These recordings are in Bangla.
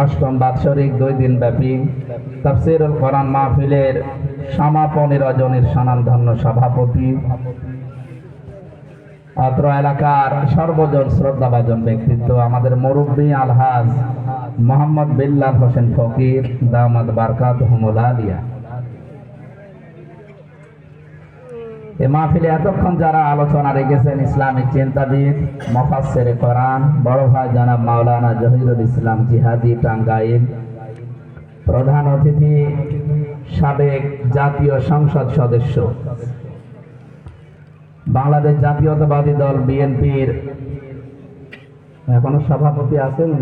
অষ্টম বাৎসরিক দুই দিন ব্যাপী তাফসিরুল কোরআন মাহফিলের সমাপনী রজনীর সনামধন্য সভাপতি। অত্র এলাকার সর্বজন শ্রদ্ধাভাজন ব্যক্তিত্ব আমাদের মুরব্বী আলহাজ মোহাম্মদ বিল্লাল হোসেন ফকির দামাদ বারকাত আলিয়া। এ মাহফিলে এতক্ষণ যারা আলোচনা রেখেছেন ইসলামিক চিন্তাবিদ মফাসের কোরআন, বড় ভাই জানাব মাওলানা জহিরুল ইসলাম জিহাদি টাঙ্গাইল, প্রধান অতিথি, সাবেক জাতীয় সংসদ সদস্য, বাংলাদেশ জাতীয়তাবাদী দল বিএনপির এখনও সভাপতি আছেন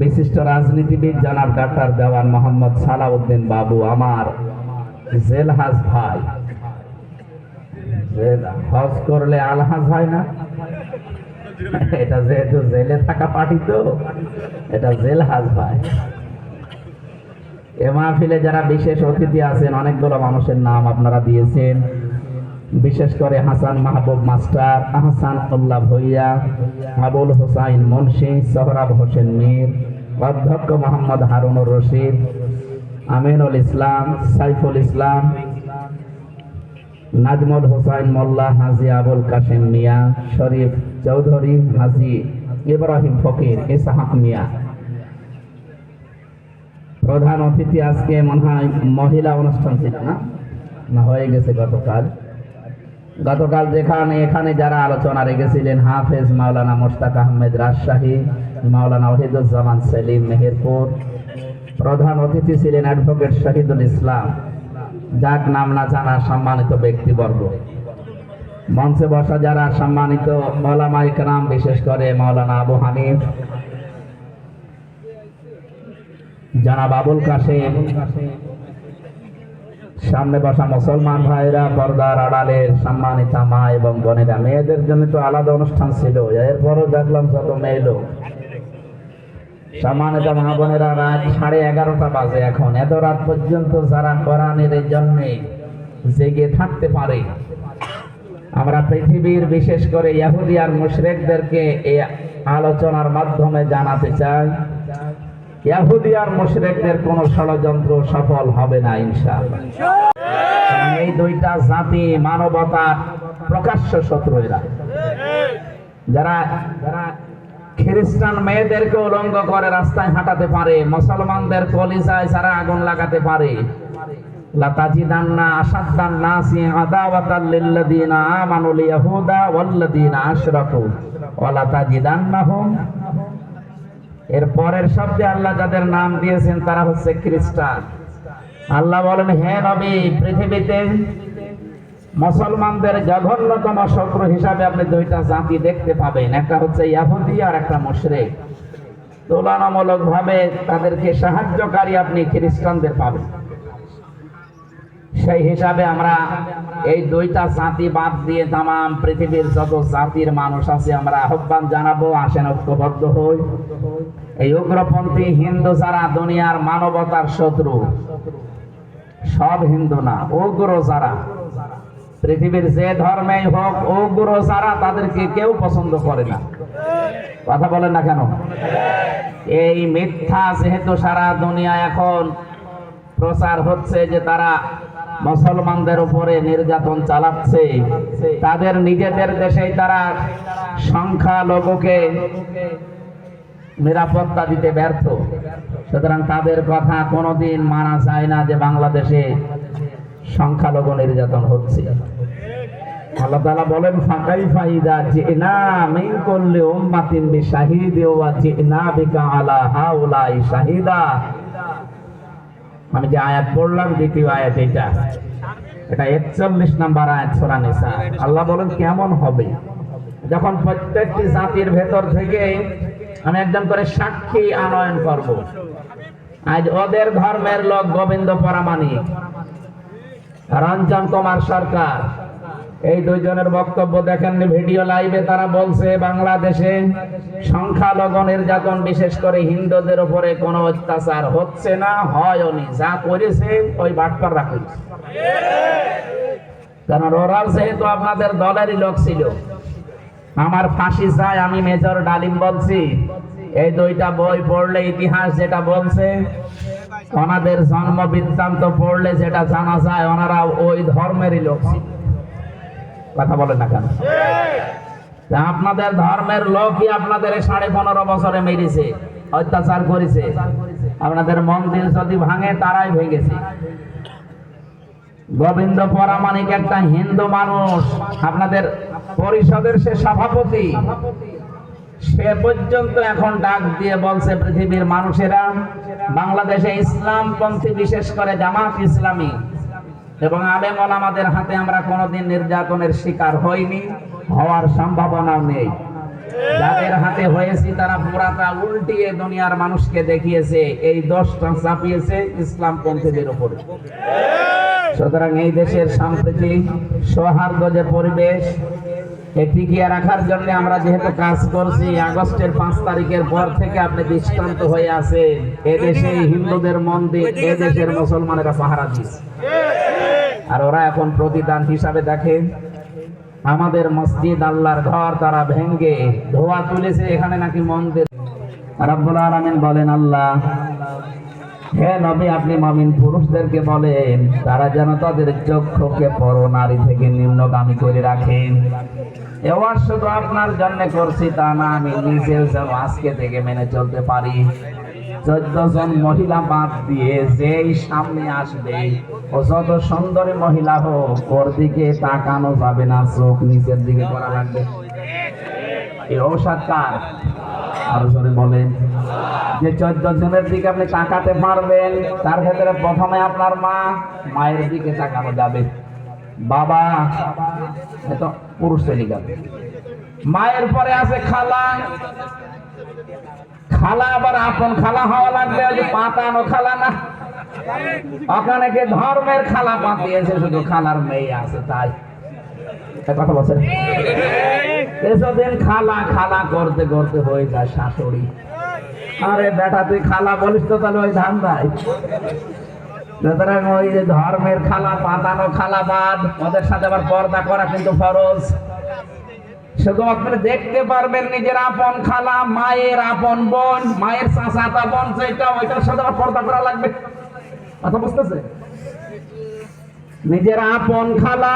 বিশিষ্ট রাজনীতিবিদ জনাব ডাক্তার দেওয়ান মোহাম্মদ সালাউদ্দিন বাবু, আমার জেলহাজ ভাই। হজ করলে আলহাজ হয় না? এটা যেহেতু জেলে থাকা পার্টি তো, এটা জেলহাজ ভাই। এ মাহফিলে যারা বিশেষ অতিথি আছেন, অনেকগুলো মানুষের নাম আপনারা দিয়েছেন। বিশেষ করে হাসান মাহবুব মাস্টার আহসান উল্লাহ ভইয়া, আবুল হোসাইন মুন্সি, সোহরাব হোসেন মীর, অধ্যক্ষ মোহাম্মদ হারুনুর রশিদ, আমিনুল ইসলাম, সাইফুল ইসলাম, নাজমুল হোসাইন মোল্লা, হাজি আবুল কাশেম মিয়া, শরীফ চৌধুরী, হাজি ইব্রাহিম ফকির, ইসাহাক মিয়া। প্রধান অতিথি আজকে মনে হয় মহিলা অনুষ্ঠান ছিল না, হয়ে গেছে গতকাল। গতকাল যেখানে এখানে যারা আলোচনা রেখেছিলেন হাফেজ মাওলানা মোশতাক আহমেদ রাজশাহী, মাওলানা ওহিদুজ্জামান সেলিম মেহেরপুর, প্রধান অতিথি ছিলেন অ্যাডভোকেট শহীদুল ইসলাম। যাক নাম না জানা সম্মানিত ব্যক্তিবর্গ। মঞ্চে বসা যারা সম্মানিত মৌলামা ইকরাম, বিশেষ করে মাওলানা আবু হানিফ, জানাব আবুল কাশেম সামনে বসা মুসলমান ভাইরা পর্দার আড়ালের সম্মানিত মা এবং বোনেরা, মেয়েদের জন্য তো আলাদা অনুষ্ঠান ছিল। এরপরও দেখলাম যত মেয়ে লোক। সম্মানিত মা বোনেরা, রাত সাড়ে এগারোটা বাজে এখন। এত রাত পর্যন্ত যারা কোরআনের জন্য জেগে থাকতে পারে, আমরা পৃথিবীর বিশেষ করে ইহুদি আর মুশরেকদেরকে এই আলোচনার মাধ্যমে জানাতে চাই। ইহুদি আর মুশরেকদের কোন ষড়যন্ত্র সফল হবে না, ইনশাআল্লাহ। এই দুইটা জাতি মানবতার প্রকাশ্য শত্রু এরা যারা যারা খ্রিস্টান মেয়েদেরকে উলঙ্গ করে রাস্তায় হাঁটাতে পারে, মুসলমানদের কলিজায় যারা আগুন লাগাতে পারে আমানুল ইয়াহুদা ওয়াল্লাযিনা আশরাকু ওয়া এর পরের শব্দে আল্লাহ যাদের নাম দিয়েছেন তারা হচ্ছে খ্রিস্টান। আল্লাহ বলেন, হে নবী, পৃথিবীতে মুসলমানদের জঘন্যতম শত্রু হিসাবে আপনি দুইটা জাতি দেখতে পাবেন। একটা হচ্ছে ইয়াহুদি আর একটা মুশরিক। তুলনামূলকভাবে তাদেরকে সাহায্যকারী আপনি খ্রিস্টানদের পাবেন। সেই হিসাবে আমরা এই দুইটা জাতি বাদ দিয়ে তাম পৃথিবীর যত জাতির মানুষ আছে, আমরা আহ্বান জানাব, আসেন ঐক্যবদ্ধ হই। এই উগ্রপন্থী হিন্দু যারা দুনিয়ার মানবতার শত্রু, সব হিন্দু না, উগ্র যারা। পৃথিবীর যে ধর্মেই হোক, উগ্র যারা, তাদেরকে কেউ পছন্দ করে না। কথা বলেন না কেন? এই মিথ্যা যেহেতু সারা দুনিয়া এখন প্রচার হচ্ছে যে তারা মুসলমানদের উপরে নির্যাতন চালাচ্ছে। তাদের নিজেদের দেশেই তারা সংখ্যা লোককে নিরাপত্তা দিতে ব্যর্থ। সুতরাং তাদের কথা কোনোদিন মানা যায় না যে বাংলাদেশে সংখ্যালঘু নির্যাতন হচ্ছে। আল্লাহ তাআলা বলেন, ফাকাই ফাইদা জিনা মিন কুল্লি উম্মাতিন বিশাহিদি ওয়া জিনা বিকা আলা হাউলাই শাহিদা। আমি যে আয়াত পড়লাম, দ্বিতীয় আয়াত এটা এটা একচল্লিশ নাম্বার আয়াত সূরা নিসা। আল্লাহ বলেন, কেমন হবে? যখন প্রত্যেকটি জাতির ভেতর থেকে আমি একজন করে সাক্ষী আনয়ন করব। আজ ওদের ধর্মের লোক গোবিন্দ পরামানিক রঞ্জন কুমার সরকার এই দুইজনের বক্তব্য দেখেননি, ভিডিও লাইভে তারা বলছে, বাংলাদেশে সংখ্যালঘু নির্যাতন বিশেষ করে হিন্দুদের উপরে কোনো অত্যাচার হচ্ছে না হয়নি যা করেছে, ওই বাটপার রাখেছে কারণ ওরা যেহেতু আপনাদের দলেরই লোক ছিল, আমার ফাঁসি চাই আমি মেজর ডালিম বলছি, এই দুইটা বই পড়লে ইতিহাস যেটা বলছে, ওনাদের জন্ম বৃত্তান্ত পড়লে যেটা জানা যায়, ওনারা ওই ধর্মেরই লোক ছিল। কথা বলেন না কেন? আপনাদের ধর্মের লোকই আপনাদের সাড়ে পনেরো বছরে মেরেছে, অত্যাচার করেছে। আপনাদের মন্দির যদি ভাঙে, তারাই ভেঙেছে গোবিন্দ পরামানিক একটা হিন্দু মানুষ, আপনাদের পরিষদের সে সভাপতি, সে পর্যন্ত এখন ডাক দিয়ে বলছে পৃথিবীর মানুষেরা, বাংলাদেশে ইসলাম পন্থী বিশেষ করে জামাত ইসলামী এবং আলেম আমাদের হাতে আমরা কোনোদিন নির্যাতনের শিকার হইনি, হওয়ার সম্ভাবনাও নেই। যাদের হাতে হয়েছি তারা পুরাটা উল্টিয়ে দুনিয়ার মানুষকে দেখিয়েছে, এই দোষটা চাপিয়েছে ইসলাম পন্থীদের উপরে। সুতরাং এই দেশের সাম্প্রতিক সৌহার্দ্য যে পরিবেশ টিকিয়ে রাখার জন্য আমরা যেহেতু কাজ করছি, আগস্টের পাঁচ তারিখের পর থেকে আপনি দৃষ্টান্ত হয়ে আছেন। এদেশে হিন্দুদের মন্দির এদেশের মুসলমানেরা পাহারা দিয়েছে। আর ওরা এখন প্রতিদান হিসাবে দেখে, আমাদের মসজিদ আল্লাহর ঘর তারা ভেঙ্গে ধোয়া তুলেছে, এখানে নাকি মন্দির। রাব্বুল আলামিন বলেন, আল্লাহ, হে নবী, আপনি মমিন পুরুষদেরকে বলেন, তারা যেন তাদের চক্ষুকে পর, নারী থেকে নিম্নগামী করে রাখেন এবার শুধু আপনার জন্য করছি তা না, আমি নিজেও আজকে থেকে মেনে চলতে পারি। চোদ্দ জন মহিলা বাদ দিয়ে যেই সামনে আসবে ও যত সুন্দরী মহিলা হোক, ওর দিকে তাকানো যাবে না, চোখ নিচের দিকে করা লাগবে। এই ঔষধ কার? আরও জোরে বলেন। যে চোদ্দ জনের দিকে আপনি তাকাতে পারবেন, তার ভেতরে প্রথমে আপনার মা, মায়ের দিকে তাকানো যাবে। বাবা এত পুরুষ তালিকা মায়ের পরে আছে খালা। খালা আবার আপন খালা হওয়া লাগবে পাতানো খালা না। ওখানে কে ধর্মের খালা পাতিয়েছে শুধু খালার মেয়ে আছে তাই। কথা বলছেন? এসদিন খালা খালা করতে করতে হয়ে যায় শাশুড়ি। আরে বেটা, তুই খালা বলিস তো তাহলে ওই ধান দেয় সুতরাং ওই যে ধর্মের খালা, পাতানো খালা বাদ, ওদের সাথে আবার পর্দা করা কিন্তু ফরজ। শুধু আপনি দেখতে পারবেন নিজের আপন খালা, মায়ের আপন বোন, মায়ের চাচাতা বোন যেটা ওইটার সাথে পর্দা করা লাগবে। কথা বুঝতেছে? নিজের আপন খালা,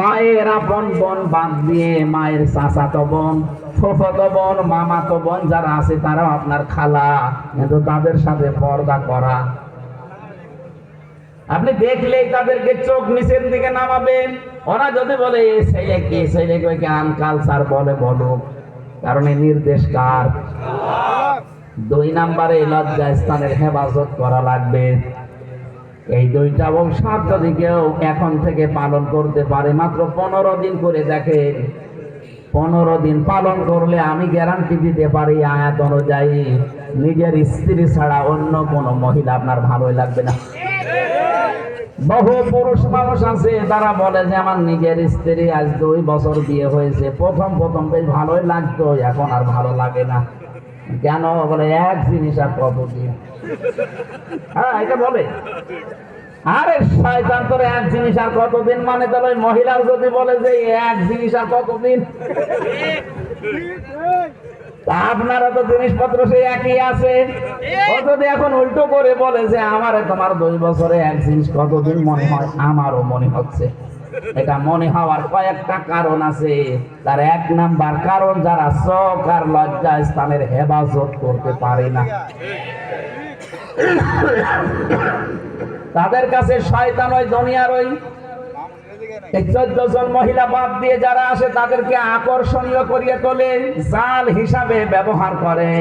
মায়ের আপন বোন বাদ দিয়ে মায়ের চাচাতো বোন, ফুফতো বোন, মামাতো বোন যারা আছে তারাও আপনার খালা। কিন্তু তাদের সাথে পর্দা করা আপনি দেখলেই তাদেরকে চোখ নিচের দিকে নামাবেন। ওরা যদি বলে ছেলে কি ছেলে কে বলে বলো কারণ নির্দেশ কার? দুই নাম্বারে লজ্জা স্থানের হেফাজত করা লাগবে। এই দুইটা অংশার যদি কেউ এখন থেকে পালন করতে পারে, মাত্র পনেরো দিন করে দেখেন। পনেরো দিন পালন করলে আমি গ্যারান্টি দিতে পারি আয়াত অনুযায়ী, নিজের স্ত্রী ছাড়া অন্য কোনো মহিলা আপনার ভালোই লাগবে না। বহু পুরুষ মানুষ আছে, তারা বলে যে আমার নিজের স্ত্রী আজ দুই বছর বিয়ে হয়েছে। প্রথম প্রথম বেশ ভালোই লাগতো, এখন আর ভালো লাগে না। কেন? বলে এক জিনিস আর কতদিন? হ্যাঁ এটা বলে। আরে শয়তান এক জিনিস আর কতদিন মানে? তাহলে মহিলার যদি বলে যে এক জিনিস আর কতদিন? আপনারা তো জিনিসপত্র সেই একই আছে। ও যদি এখন উল্টো করে বলে যে আমারে তোমার দুই বছরে এক জিনিস কতদিন মনে হয় আমারও মনে হচ্ছে। এটা মনে হওয়ার কয়েকটা কারণ আছে। তার এক নাম্বার কারণ যারা চোখ আর লজ্জা স্থানের হেফাজত করতে পারে না। তাদের কাছে শয়তান ওই দুনিয়ার ওই চোদ্দ জন মহিলা বাদ দিয়ে যারা আসে তাদেরকে আকর্ষণীয় করিয়ে তোলে জাল হিসাবে ব্যবহার করে